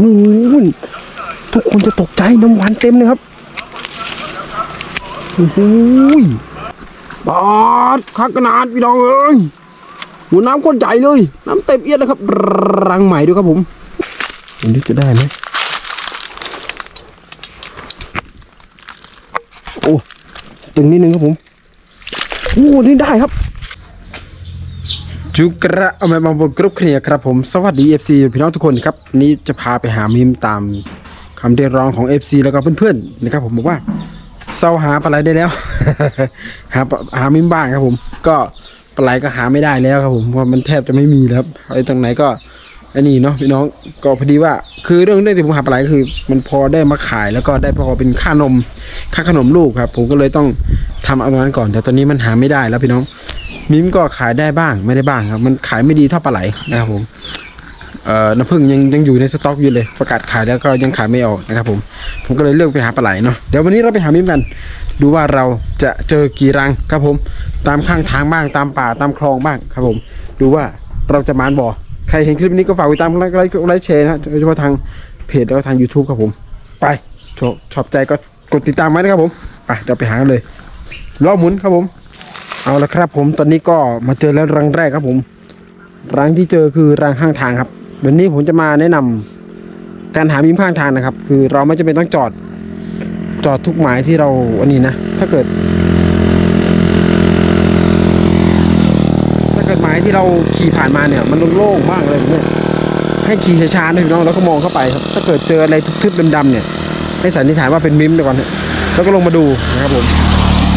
โหทุกคนจะตกใจน้ำหวานเต็มเลยครับโอ้โหบาดคักขนาดพี่น้องเอ้ยหัวน้ำก้นใหญ่เลย น้ำเต็มเอียดเลยครับรังใหม่ด้วยครับผมอันนี้จะได้ไหมโอ้ตึงนิดนึงครับผมโอ้นี่ได้ครับ จุกระเอามาบางบนกรุ๊ปเคลียร์ครับผมสวัสดี FC พี่น้องทุกคนครับวันนี้จะพาไปหามีมตามคำเรียกร้องของ FC แล้วก็เพื่อนๆนะครับผมบอกว่าเศร้าหาปลาไหลได้แล้ว หาปลาหามีมบ้างครับผม ก็ปลาไหลก็หาไม่ได้แล้วครับผมเพราะมันแทบจะไม่มีแล้วครับไอ้ตรงไหนก็ไอ้นี่เนาะพี่น้องก็พอดีว่า คือเรื่องเรื่องที่ผมหาปลาไหลคือ มันพอได้มาขายแล้วก็ได้พอเป็นค่านมค่าขนมลูกครับ ผมก็เลยต้องทำเอาตรงนั้นก่อน แต่ตอนนี้มันหาไม่ได้แล้วพี่น้อง มิมก็ขายได้บ้างไม่ได้บ้างครับ มันขายไม่ดีเท่าปลาไหลนะครับผมเอ่อน้ำผึ้งยังยังอยู่ในสต็อกอยู่เลย ประกาศขายแล้วก็ยังขายไม่ออกนะครับผมผมก็เลยเลือกไปหาปลาไหลเนาะเดี๋ยววันนี้เราไปหามิมกัน ดูว่าเราจะเจอกี่รังครับผม ตามข้างทางบ้างตามป่าตามคลองบ้างครับผม ดูว่าเราจะมานบ่อใครเห็นคลิปนี้ก็ฝากติดตามไลค์ไลค์ไลค์แชร์นะโดยเฉพาะทางเพจแล้วก็ทาง YouTube ครับผม ไปชอบชอบใจก็กดติดตามไว้นะครับผมไปเดี๋ยวไปหากันเลยรอบหมุนครับผม เอาละครับ ผมตอนนี้ก็มาเจอแล้วรังแรกครับผม รังที่เจอคือรังข้างทางครับวันนี้ผมจะมาแนะนำการหามิมข้างทางนะครับ คือเราไม่จำเป็นต้องจอดจอดทุกหมายที่เราอันนี้นะ ถ้าเกิด ถ้าเกิดหมายที่เราขี่ผ่านมาเนี่ย มันโล่งๆมากเลยเนี่ยให้ขี่ช้าๆนะพี่น้องแล้วก็มองเข้าไปครับ ถ้าเกิดเจออะไรทึบๆดำๆเนี่ยให้สันนิษฐานว่าเป็นมิมเดี๋ยวก่อนแล้วก็ลงมาดูนะครับผม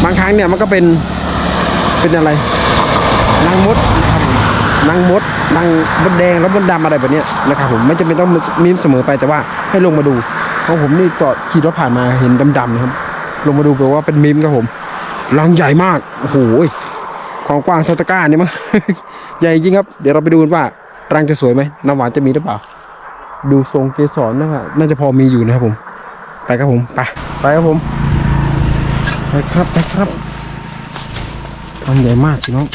บางครั้งเนี่ยมันก็เป็น เป็นอะไรนางมดนะครับผมนางมดนางมดแดงแล้วมดดำอะไรแบบนี้นะครับผมไม่จำเป็นต้องมีเสมอไปแต่ว่าให้ลงมาดูเพราะผมนี่จอดขี่รถผ่านมาเห็นดำๆนะครับ ลงมาดูแปลว่าเป็นมิมครับผมรังใหญ่มากโอ้โหของกว้างเท่าตะก้านี่มั้งใหญ่จริงครับ เดี๋ยวเราไปดูกันว่ารังจะสวยไหมน้ำหวานจะมีหรือเปล่า ดูทรงเกสรนะครับน่าจะพอมีอยู่นะครับผม ไปครับผม ไป ไปครับผม ไปครับ ไปครับ รังใหญ่มากพี่น้อง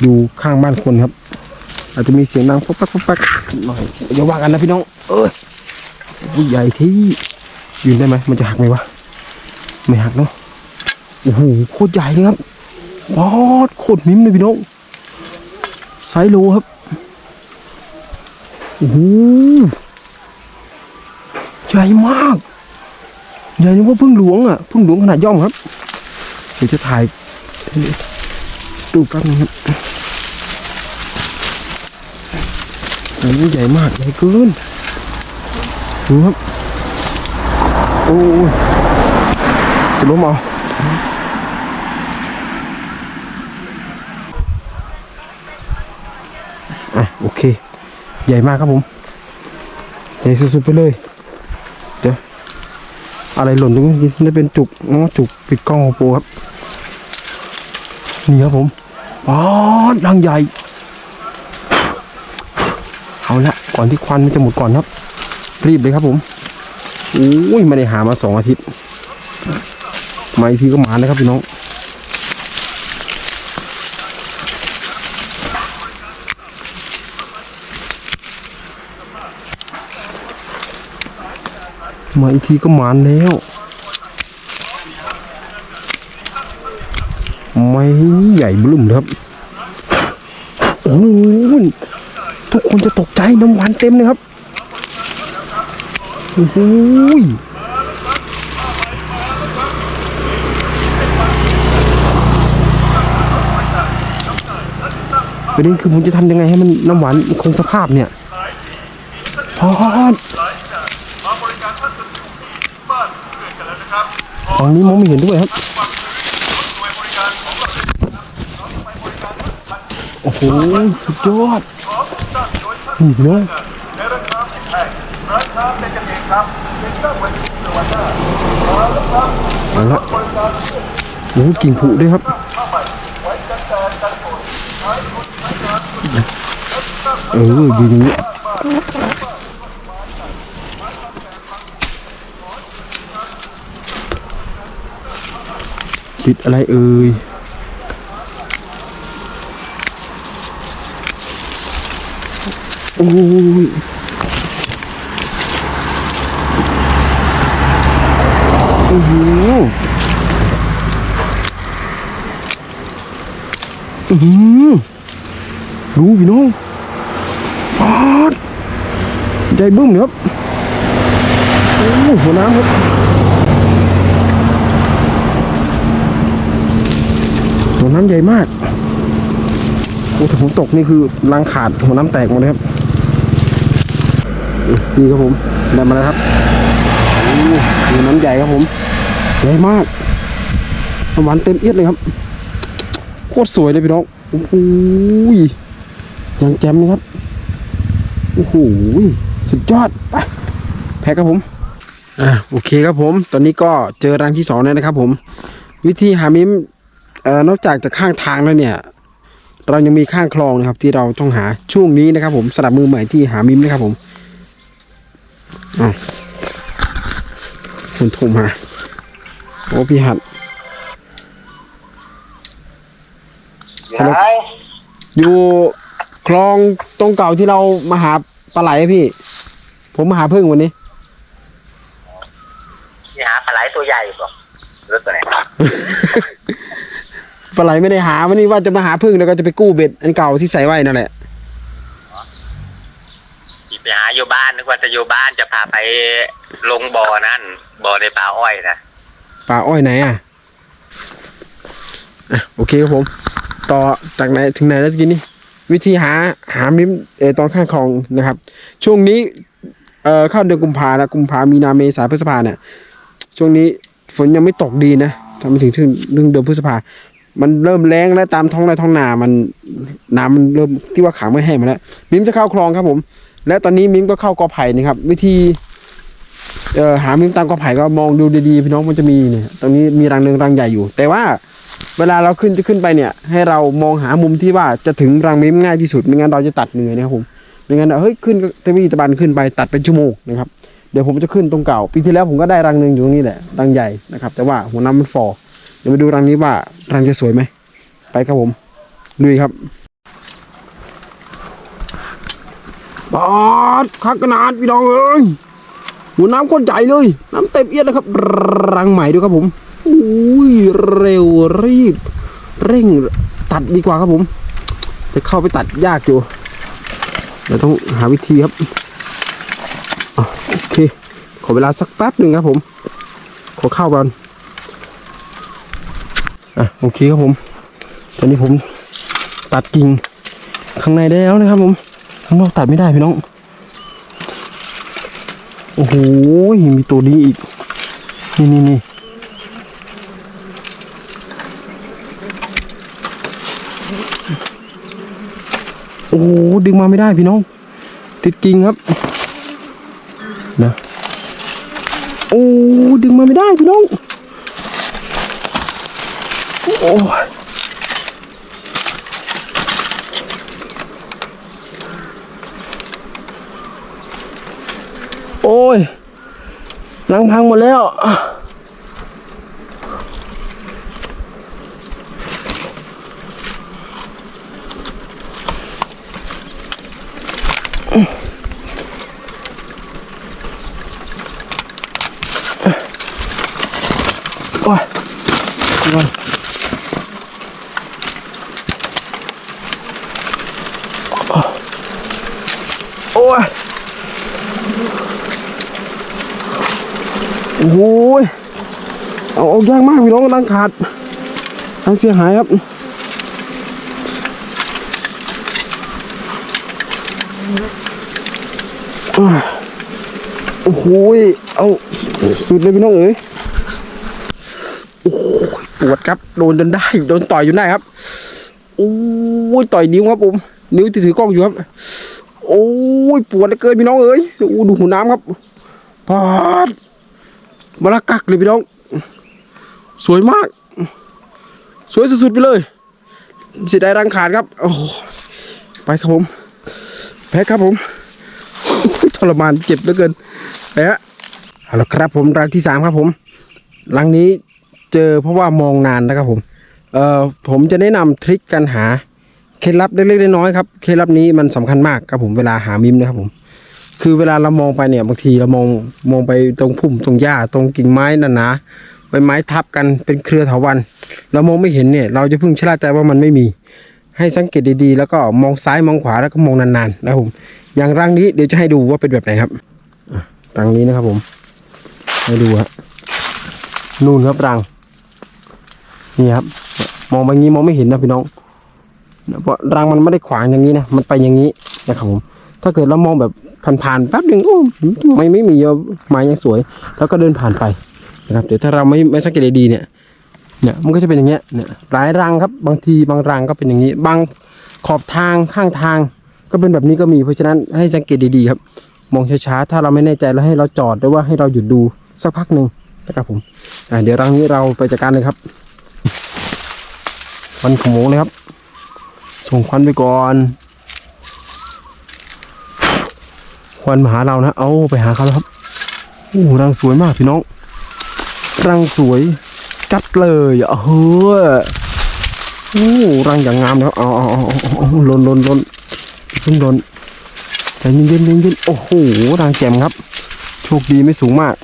อยู่ข้างบ้านคนครับ อาจจะมีเสียงดังปั๊กปั๊กปั๊กปักหน่อยอย่าว่ากันนะพี่น้อง เออผู้ใหญ่ที่ยืนได้ไหมมันจะหักไหมวะ ไม่หักเนาะ โอ้โหโคตรใหญ่เลยครับปอดโคตรมิ้มเลยพี่น้องไซโลครับ โอ้โหใหญ่มาก ใหญ่นึกว่าพึ่งหลวงอะพึ่งหลวงขนาดย่อมครับ เดี๋ยวจะถ่ายดูแป๊บนึงครับอันนี้ใหญ่มากใหญ่เกินดูครับ โอ้ยจะล้มเอาอะโอเค ใหญ่มากครับผม ใหญ่สุดๆไปเลย อะไรหล่นตรงนี้นี่เป็นจุกน้องจุกปิดกล้องของปูครับ นี่ครับผมอ๋อรังใหญ่ เอาละก่อนที่ควันมันจะหมดก่อนครับ รีบเลยครับผมโอ้ยไม่ได้หามาสองอาทิตย์มาอีกทีก็มานะครับพี่น้อง มาอีกทีก็หมานแล้วไม่ใหญ่บลุ่มครับ โอ้โหทุกคนจะตกใจน้ำหวานเต็มเลยครับ โอ้โหประเด็นคือผมจะทำยังไงให้มันน้ำหวานคงสภาพเนี่ยพอ ฝั่งนี้มองไม่เห็นด้วยครับโอ้โหสุดยอดนี่เนาะเอาละโอ้โหกิ่งผุด้วยครับเออยืนอย่างนี้ ติดอะไรเอ่ยโอ้ยโอ้โหอื้อหือดูพี่น้องปาดใหญ่บึ้มเลยครับโอ้โหหัวน้ำครับหัว น้ำใหญ่มากโอ้แต่ผมตกนี่คือรังขาดหัวน้ำแตกหมดเลยครับนี่ครับผมได้มาแล้วครับหัวน้ำใหญ่ครับผมใหญ่มากหวานเต็มเอียดเลยครับโคตรสวยเลยพี่น้องโอ้โหยังแจ่มเลยครับโอ้โหสุดยอดไปแพ็คครับผมอ่าโอเคครับผม ตอนนี้ก็เจอรังที่สองแล้วนะครับผม วิธีหามิม นอกจากจะข้างทางแล้วเนี่ย เรายังมีข้างคลองนะครับ ที่เราต้องหาช่วงนี้นะครับ ผมสำหรับมือใหม่ที่หามิมนะครับผมอ้าวคุณโทรมาโอ้พี่หัดฮัลโหลไหนอยู่คลองตรงเก่าที่เรามาหาปลาไหลอะพี่ ผมมาหาพึ่งวันนี้ที่หาปลาไหลตัวใหญ่ป่ะหรือตัวไหนป ลาไหลไม่ได้หาวันนี้ว่าจะมาหาพึ่งแล้วก็จะไปกู้เบ็ดอันเก่าที่ใส่ไว้นั่นแหละที่ไปหาอยู่บ้านนึกว่าจะอยู่บ้านจะพาไปลงบ่อนั่นบ่อในป่าอ้อยนะป่าอ้อยไหนอะอะโอเคครับผม ต่อจากไหนถึงไหนแล้วตะกี้นี่วิธีหาหามิมเออตอนข้างคลองนะครับ ช่วงนี้เอ่อเข้าเดือนกุมภาแล้วกุมภามีนาเมษาพฤษภาเนี่ยช่วงนี้ฝนยังไม่ตกดีนะทำไมถึงถึงเรื่องเดือนพฤษภา มันเริ่มแรงแล้วตามท้องไร่ท้องนามันน้ำมันเริ่มที่ว่าขังไม่แห้งมาแล้วมิมจะเข้าคลองครับผม และตอนนี้มิมก็เข้ากอไผ่นะครับ วิธีเอ่อหามิมตามกอไผ่ก็มองดูดีๆพี่น้องมันจะมีเนี่ยตรงนี้มีรังหนึ่งรังใหญ่อยู่ แต่ว่าเวลาเราขึ้นจะขึ้นไปเนี่ย ให้เรามองหามุมที่ว่าจะถึงรังมิมง่ายที่สุดไม่งั้นเราจะตัดเหนื่อยนะครับผมไม่งั้นเฮ้ยขึ้นก็ตะวีตะบันขึ้นไปตัดเป็นชั่วโมงนะครับเดี๋ยวผมจะขึ้นตรงเก่าปีที่แล้วผมก็ได้รังหนึ่งอยู่ตรงนี้แหละรังใหญ่นะครับ แต่ว่าหัวน้ำมันฟอ เดี๋ยวมาดูรังนี้ว่ารังจะสวยไหม ไปครับผมลุยครับบาดคักขนาดพี่น้องเอ้ยหัวน้ำก้นใหญ่เลย น้ำเต็มเอียดเลยครับ รังใหม่ด้วยครับผมอุ้ยเร็วรีบ เร่งตัดดีกว่าครับผม จะเข้าไปตัดยากอยู่เดี๋ยวต้องหาวิธีครับอโอเค ขอเวลาสักแป๊บหนึ่งครับผม ขอเข้าก่อน อะโอเคครับผม ตอนนี้ผมตัดกิ่งข้างในได้แล้วนะครับผมข้างนอกตัดไม่ได้พี่น้อง โอ้โหมีตัวนี้อีก นี่นี่นี่โอ้โหดึงมาไม่ได้พี่น้อง ติดกิ่งครับนะโอ้ดึงมาไม่ได้พี่น้อง โอ้ยโอ้ยหลังพังหมดแล้ว โอ้ยเดี๋ยวก่อนโอ้ย โอ้โหยเอาออกยากมากพี่น้องรังขาดรังเสียหายครับโอ้โหยเอาสุดเลยพี่น้องเอ๋ยโอ้ยปวดครับ โดนจนได้ โดนต่อยจนได้ครับ โอ้ยต่อยนิ้วครับผม นิ้วที่ถือกล้องอยู่ครับ โอ้ยปวดเหลือเกินพี่น้องเอ๋ยโอ้ดูหูน้ำครับปาด มาละกักเลยพี่น้อง สวยมาก สวยสุดๆไปเลยเสียดายรังขาดครับ โอ้ไปครับผม แพ้ครับผม ทรมานเจ็บเหลือเกินไปฮะเอาละครับผมรังที่สามครับผม รังนี้เจอเพราะว่ามองนานนะครับผม เอ่อผมจะแนะนำทริคการหาเคล็ดลับเล็กๆน้อยๆครับ เคล็ดลับนี้มันสำคัญมากครับผมเวลาหามิมนะครับผม คือเวลาเรามองไปเนี่ยบางทีเรามองมองไปตรงพุ่มตรงหญ้าตรงกิ่งไม้หนาๆใบไม้ทับกันเป็นเครือเถาวันเรามองไม่เห็นเนี่ย เราจะเพิ่งชะล่าใจว่ามันไม่มี ให้สังเกตดีๆ แล้วก็มองซ้ายมองขวาแล้วก็มองนานๆนะครับผมอย่างรังนี้เดี๋ยวจะให้ดูว่าเป็นแบบไหนครับอะรังนี้นะครับผมให้ดูฮะนู่นครับรังนี่ครับ มองไปงี้มองไม่เห็นนะพี่น้องเพราะรังมันไม่ได้ขวางอย่างนี้นะมันไปอย่างนี้นะครับผมถ้าเกิดเรามองแบบ ผ่านๆแป๊บหนึ่งโอ้ไม่ไม่มีไม้ยังสวย แล้วก็เดินผ่านไปนะครับแต่ถ้าเราไม่ไม่สังเกตดีๆเนี่ยเนี่ยมันก็จะเป็นอย่างเงี้ยเนี่ยหลายรังครับบางทีบางรังก็เป็นอย่างนี้ บางขอบทางข้างทาง ก็เป็นแบบนี้ก็มีเพราะฉะนั้นให้สังเกตดีๆครับ มองช้าๆถ้าเราไม่แน่ใจแล้วให้เราจอดหรือว่าให้เราหยุดดูสักพักหนึ่งนะครับผมเดี๋ยวรังนี้เราไปจัดการเลยครับควันขโมงเลยครับส่งควันไปก่อน ควันมาหาเรานะ เอาไปหาเขาแล้วครับโอ้รังสวยมากพี่น้องรังสวยจัดเลยอะเฮ้ยโอ้รังอย่างงามแล้วเอาเอาเอาเอาเอาลนลนลนเพิ่งลนแต่เย็นเย็นเย็นย็นโอ้โหรังแจ่มครับ โชคดีไม่สูงมาก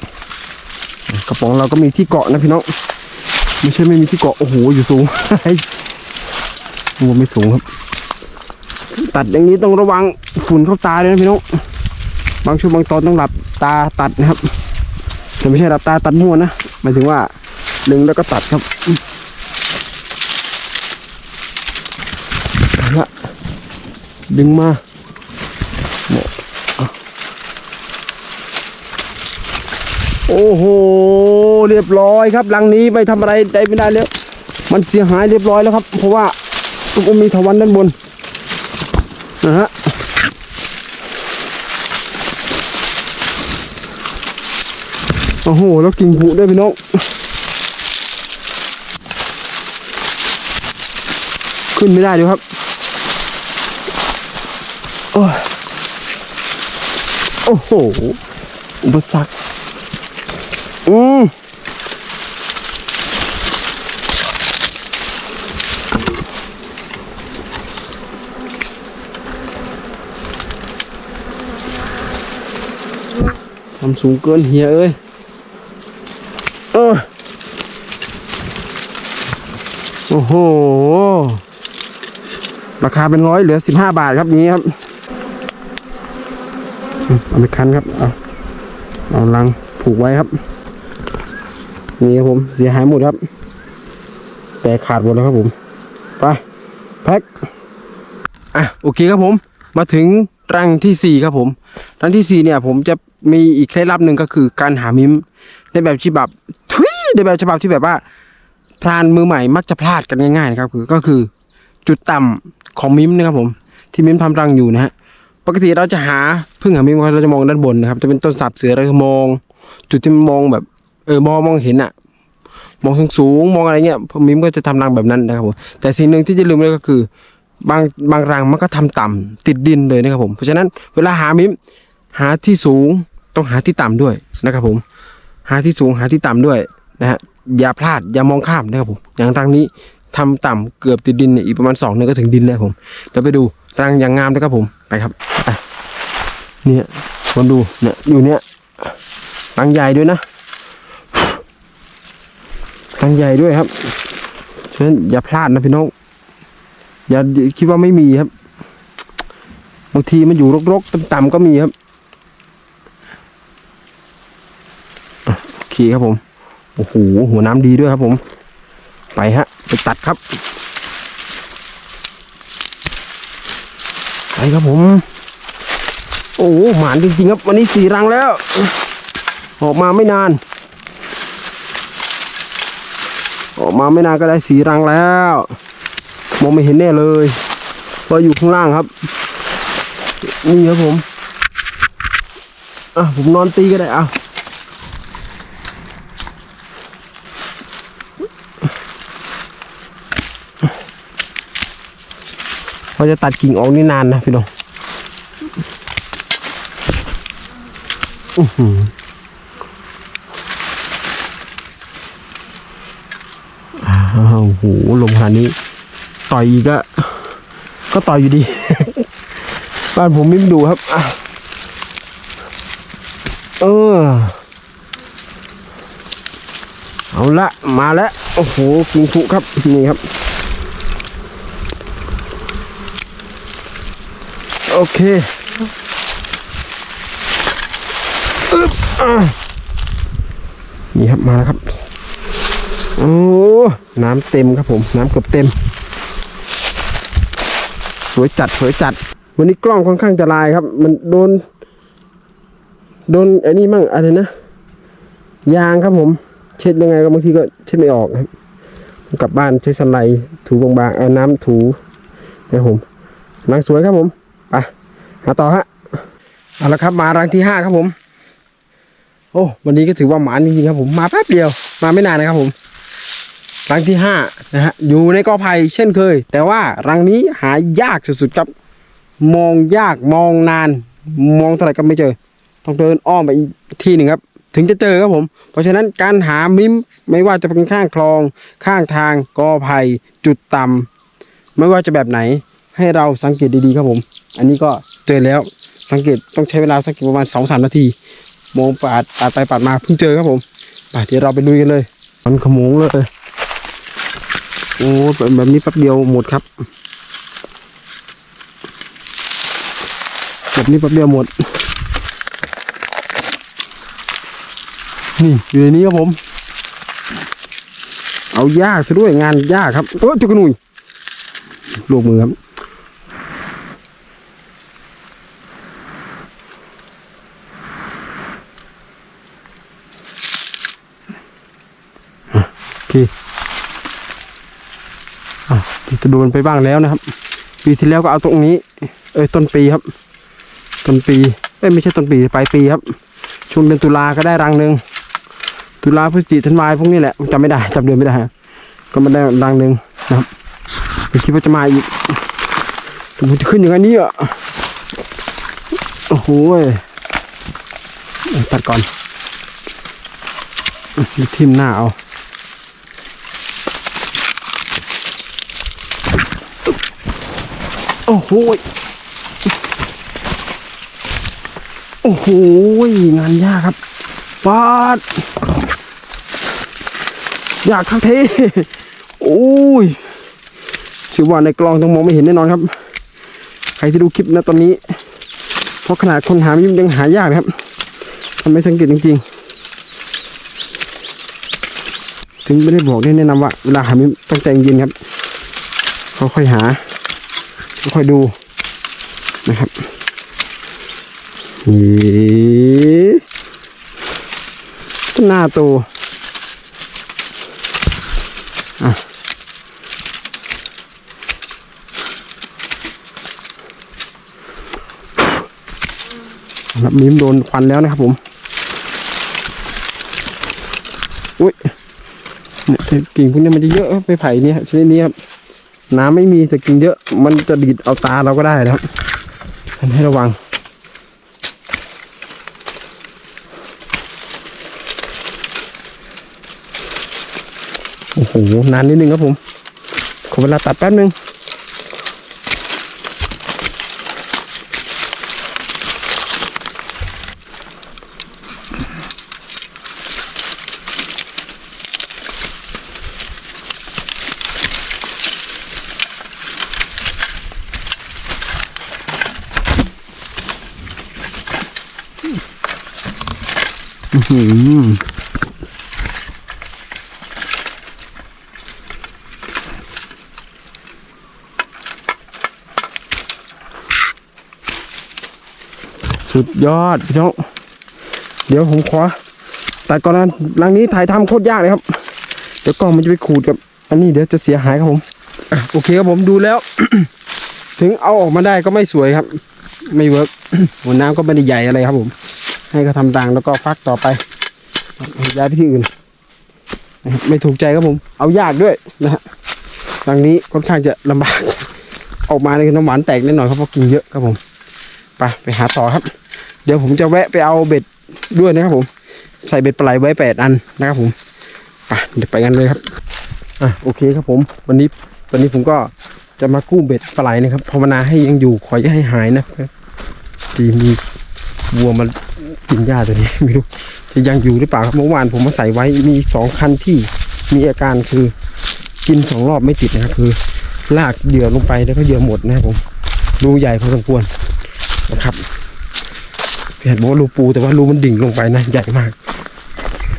กระป๋องเราก็มีที่เกาะนะพี่น้องไม่ใช่ไม่มีที่เกาะโอ้โหอยู่สูงโอ้ไม่สูงครับ ตัดอย่างนี้ต้องระวังฝุ่นเข้าตาเลยนะพี่น้อง บางช่วงบางตอนต้องหลับตาตัดนะครับแต่ไม่ใช่หลับตาตัดมั่วนะหมายถึงว่าดึงแล้วก็ตัดครับละดึงมาโอ้โห เรียบร้อยครับหลังนี้ไม่ทำอะไรได้ไม่ได้แล้วมันเสียหายเรียบร้อยแล้วครับ เพราะว่ามันมีถาวันด้านบนนะฮะ โอ้โห แล้วกิ่งผุด้วยพี่น้องขึ้นไม่ได้ด้วยครับ โอ้โอ้โห อุปสรรค อืมทำสูงเกินเฮียเอ้ย เออ โอ้โห ราคาเป็นร้อยเหลือสิบห้าบาทครับนี้ครับ เอาไปคันครับ เอาเอาลังผูกไว้ครับ นี่ครับผม เสียหายหมดครับ แต่ขาดหมดแล้วครับผม ไป แพ็ค อะ โอเคครับผม มาถึงรังที่สี่ครับผมรังที่สี่เนี่ยผมจะมีอีกเคล็ดลับหนึ่งก็คือการหามิมในแบบฉบับทุยในแบบฉบับที่แบบว่า พรานมือใหม่มักจะพลาดกันง่ายๆนะครับคือก็คือจุดต่ำของมิมนะครับผม ที่มิมทำรังอยู่นะฮะปกติเราจะหาพึ่งหามิมเราจะมองด้านบนนะครับจะเป็นต้นสับเสือเราจะมอง จุดที่มันมองแบบเออมองมองเห็นอะมองสูงสูงๆมองอะไรเงี้ยพมิมก็จะทำรังแบบนั้นนะครับผมแต่สิ่งหนึ่งที่จะลืมเลยก็คือบางบางรังมันก็ทำต่ำติดดินเลยนะครับผมเพราะฉะนั้นเวลาหามิมหาที่สูงต้องหาที่ต่ำด้วยนะครับผม หาที่สูงหาที่ต่ำด้วยนะฮะ อย่าพลาดอย่ามองข้ามนะครับผมอย่างรังนี้ทำต่ำเกือบติดดินอีกประมาณสองเดือนก็ถึงดินแล้วผมเดี๋ยวไปดูรังอย่างงามนะครับผมไปครับเนี่ยคนดูเนี่ยอยู่เนี่ยรังใหญ่ด้วยนะรังใหญ่ด้วยครับฉะนั้นอย่าพลาดนะพี่น้องอย่าคิดว่าไม่มีครับบางทีมันอยู่รกๆต่ำๆก็มีครับโอเคครับผม โอ้โหหัวน้ำดีด้วยครับผม ไปฮะ ไปตัดครับ ไปครับผม โอ้โหหมานจริงๆครับ วันนี้สี่รังแล้ว ออกมาไม่นาน ออกมาไม่นานก็ได้สีรังแล้วมองไม่เห็นแน่เลยเพราะอยู่ข้างล่างครับ นี่ครับผม อะผมนอนตีก็ได้อะ เราจะตัดกิ่งออกนี่นานนะพี่น้องอือหืออ้าวโอ้โหลมขนาดนี้ ต่อยอีกก็ ก็ต่อยอยู่ดี บ้านผมมิมดูครับเออ เอาละ มาแล้ว โอ้โหกิงฟุครับ นี่ครับ โอเคนี่ครับมาแล้วครับ โอ้น้ำเต็มครับผม น้ำเกือบเต็ม สวยจัดสวยจัด วันนี้กล้องค่อนข้างจะลายครับ มันโดน โดนไอ้นี่มั่งอะไรนะยางครับผม เช็ดยังไงก็บางทีก็เช็ดไม่ออกครับกลับบ้านใช้สไลด์ถูบางๆเอาน้ำถูนะครับผมรังสวยครับผม ไปหาต่อฮะเอาละครับมารังที่ห้าครับผม โอ้วันนี้ก็ถือว่าหมานจริงๆครับผมมาแป๊บเดียว มาไม่นานนะครับผม รังที่ห้านะฮะอยู่ในกอไผ่เช่นเคย แต่ว่ารังนี้หายากสุดๆครับ มองยากมองนาน มองเท่าไหร่ก็ไม่เจอ ต้องเดินอ้อมไปอีกที่หนึ่งครับ ถึงจะเจอครับผม เพราะฉะนั้นการหามิมไม่ว่าจะเป็นข้างคลอง ข้างทางกอไผ่จุดต่ำไม่ว่าจะแบบไหน ให้เราสังเกตดีๆครับผม อันนี้ก็เจอแล้วสังเกตต้องใช้เวลาสังเกตประมาณสองสามนาที มองปาดปาดไปปาดมาเพิ่งเจอครับผมไปเดี๋ยวเราไปลุยกันเลย มันขโมงเลยโอ้แบบแบบนี้แป๊บเดียวหมดครับแบบนี้แป๊บเดียวหมด นี่อยู่ในนี้ครับผม เอายากซะด้วยงานยากครับเออจุกกระหนุยลวกมือครับ อะโอเคอะจะโดนไปบ้างแล้วนะครับ ปีที่แล้วก็เอาตรงนี้ เอ้ยต้นปีครับ ต้นปีเอ้ยไม่ใช่ต้นปีปลายปีครับ ช่วงเดือนตุลาก็ได้รังหนึ่งตุลาพฤศจิกธันวาพวกนี้แหละจำไม่ได้จำเดือนไม่ได้ก็มาได้รังหนึ่งนะครับไม่คิดว่าจะมาอีกมันจะขึ้นอย่างนี้อะโอ้โหตัดก่อนมีทิมหน้าเอา โอ้โหโอ้โหงานยากครับปาดยากทั้งเทโอ้ยถือว่าในกล้องต้องมองไม่เห็นแน่นอนครับ ใครที่ดูคลิปนะตอนนี้ เพราะขนาดคนหามิมยังหายากนะครับทำไม่สังเกตจริงๆ ถึงไม่ได้บอกได้แนะนำว่าเวลาหามต้องใจเย็นครับค่อยๆหา ค่อยดูนะครับนี่หน้าตัวอะครับมิมโดนควันแล้วนะครับผม อุ้ยเนี่ยกิ่งพวกนี้มันจะเยอะไปไผ่เนี่ยชนิดนี้ครับ น้ำไม่มีแต่กินเยอะ มันจะดีดเอาตาเราก็ได้นะครับให้ระวัง โอ้โห นานนิดนึงครับผม ขอเวลาตัดแป๊บนึง อื้อหือ สุดยอดพี่น้องเดี๋ยวผมขอตัดก่อนนะรังนี้ถ่ายทำโคตรยากเลยครับ เดี๋ยวกล้องมันจะไปขูดกับ อันนี้เดี๋ยวจะเสียหายครับผมโอเคครับผมดูแล้ว ถึงเอาออกมาได้ก็ไม่สวยครับ ไม่เวิร์กหัวน้ำก็ไม่ได้ใหญ่อะไรครับผม ให้เขาทำตังแล้วก็ฟักต่อไปย้ายไปที่อื่นไม่ถูกใจครับผม เอายากด้วยนะฮะทางนี้ค่อนข้างจะลำบาก ออกมาในน้ำหวานแตกแน่นอนครับเพราะกินเยอะครับผม ไปไปหาต่อครับ เดี๋ยวผมจะแวะไปเอาเบ็ดด้วยนะครับผม ใส่เบ็ดปลาไหลไว้แปดอันนะครับผมไปเดี๋ยวไปกันเลยครับอะโอเคครับผม วันนี้วันนี้ผมก็จะมากู้เบ็ดปลาไหลนะครับภาวนาให้ยังอยู่ขออย่าให้หายนะดีมีวัวมากินหญ้าตัวนี้ไม่รู้จะยังอยู่หรือเปล่าครับเมื่อวานผมมาใส่ไว้มีสองคันที่มีอาการคือกินสองรอบไม่ติดนะครับคือ ลากเหยื่อลงไปแล้วก็เหยื่อหมดนะครับผมรูใหญ่พอสมควร นะครับพี่แหนบอกว่ารูปูแต่ว่ารูมันดิ่งลงไปนะใหญ่มาก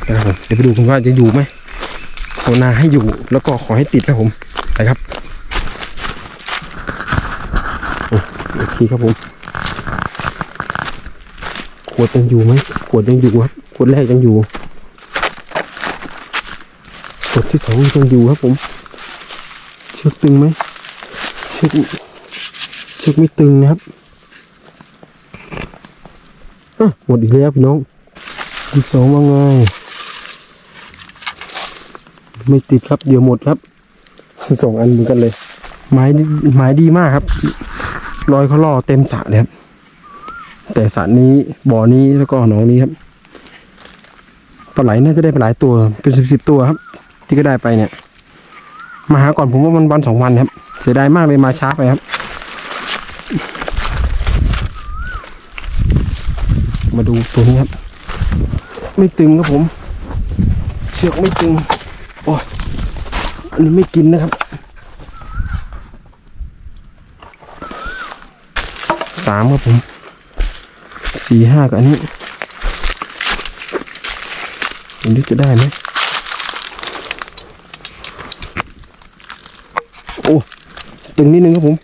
นะครับผมเดี๋ยวไปดูกันว่าจะอยู่ไหมภาวนาให้อยู่แล้วก็ขอให้ติดครับผมไปครับโอ้โอเคครับผมขวดยังอยู่ไหมขวดยังอยู่ครับขวดแรกยังอยู่ขวดที่สองยังอยู่ครับผมเชือกตึงไหมเชือกเชือกไม่ตึงนะครับ หมดอีกแล้วพี่น้องที่สองว่าไงไม่ติดครับเดี๋ยวหมดครับสองอันเหมือนกันเลยไม้ดีไม้ดีมากครับรอยเขาล่อเต็มสระเลยครับ แต่สระนี้บ่อนี้แล้วก็หนองนี้ครับปลาไหลน่าจะได้ไปหลายตัวเป็นสิบสิบตัวครับ ที่ก็ได้ไปเนี่ย มาหาก่อนผมว่ามันวันสองวันครับ เสียดายมากเลยมาช้าไปครับ มาดูตัวนี้ครับ ไม่ตึงครับผม เชือกไม่ตึง โอ้ยอันนี้ไม่กินนะครับ สามครับผม สี่ห้ากับอันนี้อันนี้จะได้ไหมโอ้ ตึงนิดนึงครับผม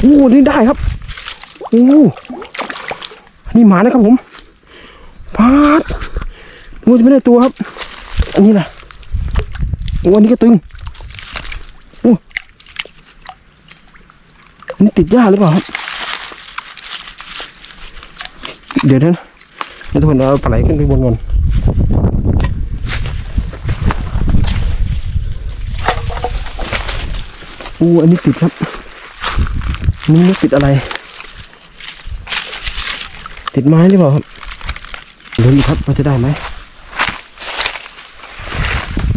โอ้ นี่ได้ครับ โอ้ นี่หมานะครับผมพาดโอ้จะไม่ได้ตัวครับ อันนี้นะโอ้อันนี้ก็ตึงโอ้อันนี้ติดหญ้าหรือเปล่าครับ เดี๋ยวนะแล้วทุกคนเอาปลาไหลขึ้นไปบนก่อนอู้อันนี้ติดครับนนี่ไม่ติดอะไร ติดไม้หรือเปล่าครับดูอีกครับว่าจะได้ไหม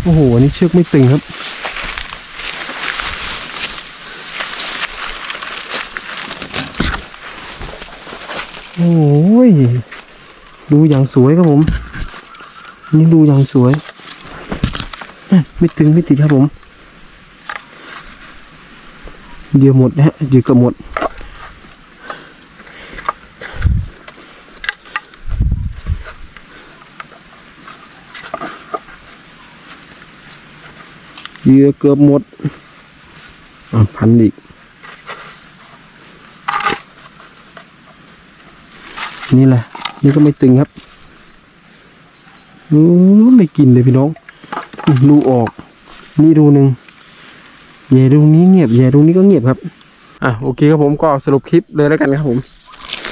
โอ้โหอันนี้เชือกไม่ตึงครับ โอ้ย ดูอย่างสวยครับผม นี่ดูอย่างสวยเอ้ยไม่ตึงไม่ติดครับผม เดี๋ยวหมดนะฮะเดี๋ยวก็หมด เยื่อเกือบหมดพันอีก นี่แหละ นี่ก็ไม่ตึงครับอู้ไม่กินเลยพี่น้องดูออก นี่ดูหนึ่งแย่ตรงนี้เงียบแย่ตรงนี้ก็เงียบครับ อะโอเคครับผมก็สรุปคลิปเลยแล้วกันครับผม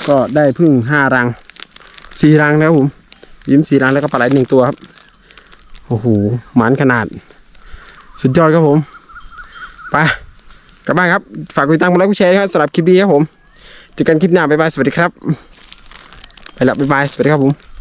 ก็ได้พึ่งห้ารังสี่รังแล้วผม ยิ้มสี่รังแล้วก็ปลาไหลหนึ่งตัวครับ โอ้โหหมานขนาด สุดยอดครับผมไปกลับบ้านครับ ฝากกดติดตามกดไลค์กดแชร์นะครับสำหรับคลิปนี้ครับผมเจอกันคลิปหน้าบ๊ายบายสวัสดีครับไปละบ๊ายบายสวัสดีครับผม